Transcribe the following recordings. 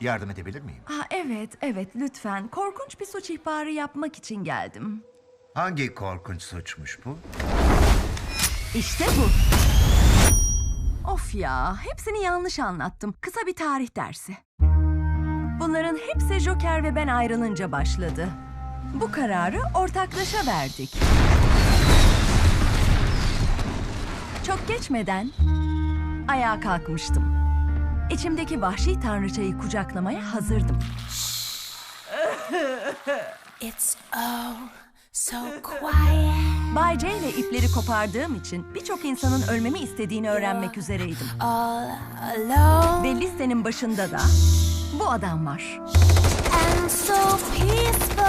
Yardım edebilir miyim? Ha, evet, evet lütfen. Korkunç bir suç ihbarı yapmak için geldim. Hangi korkunç suçmuş bu? İşte bu. Of ya, hepsini yanlış anlattım. Kısa bir tarih dersi. Bunların hepsi Joker ve ben ayrılınca başladı. Bu kararı ortaklaşa verdik. Çok geçmeden ayağa kalkmıştım. İçimdeki vahşi tanrıçayı kucaklamaya hazırdım. It's oh so quiet Bay J ile ipleri kopardığım için birçok insanın ölmemi istediğini öğrenmek üzereydim. all alone Ve listenin başında da bu adam var. and so peaceful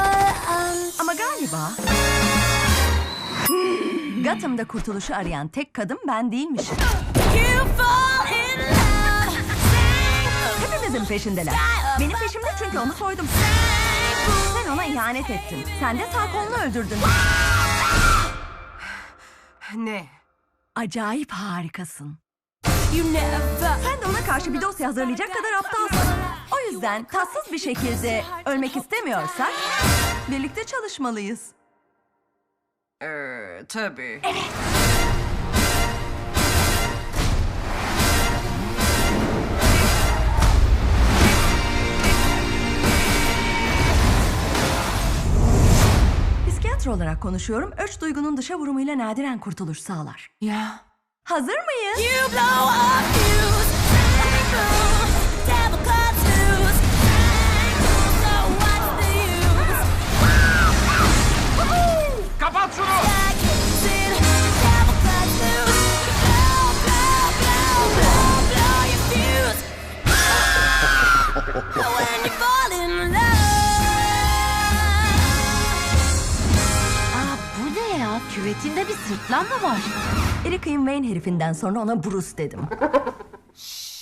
and Ama galiba Gotham'da kurtuluşu arayan tek kadın ben değilmişim. you fall. Hepimizin peşindeler. Benim peşimde çünkü onu soydum. Sen ona ihanet ettin. Sen de sağ kolunu öldürdün. Ne? Acayip harikasın. Sen de ona karşı bir dosya hazırlayacak kadar aptalsın. O yüzden tatsız bir şekilde ölmek istemiyorsak birlikte çalışmalıyız. Ee, tabii. Psikiyatr olarak konuşuyorum. Öç duygunun dışa vurumuyla nadiren kurtuluş sağlar. Ya. Hazır mıyız? you blow up fuse. Küvetinde bir sırtlan var? Erica'yın Wayne herifinden sonra ona Bruce dedim.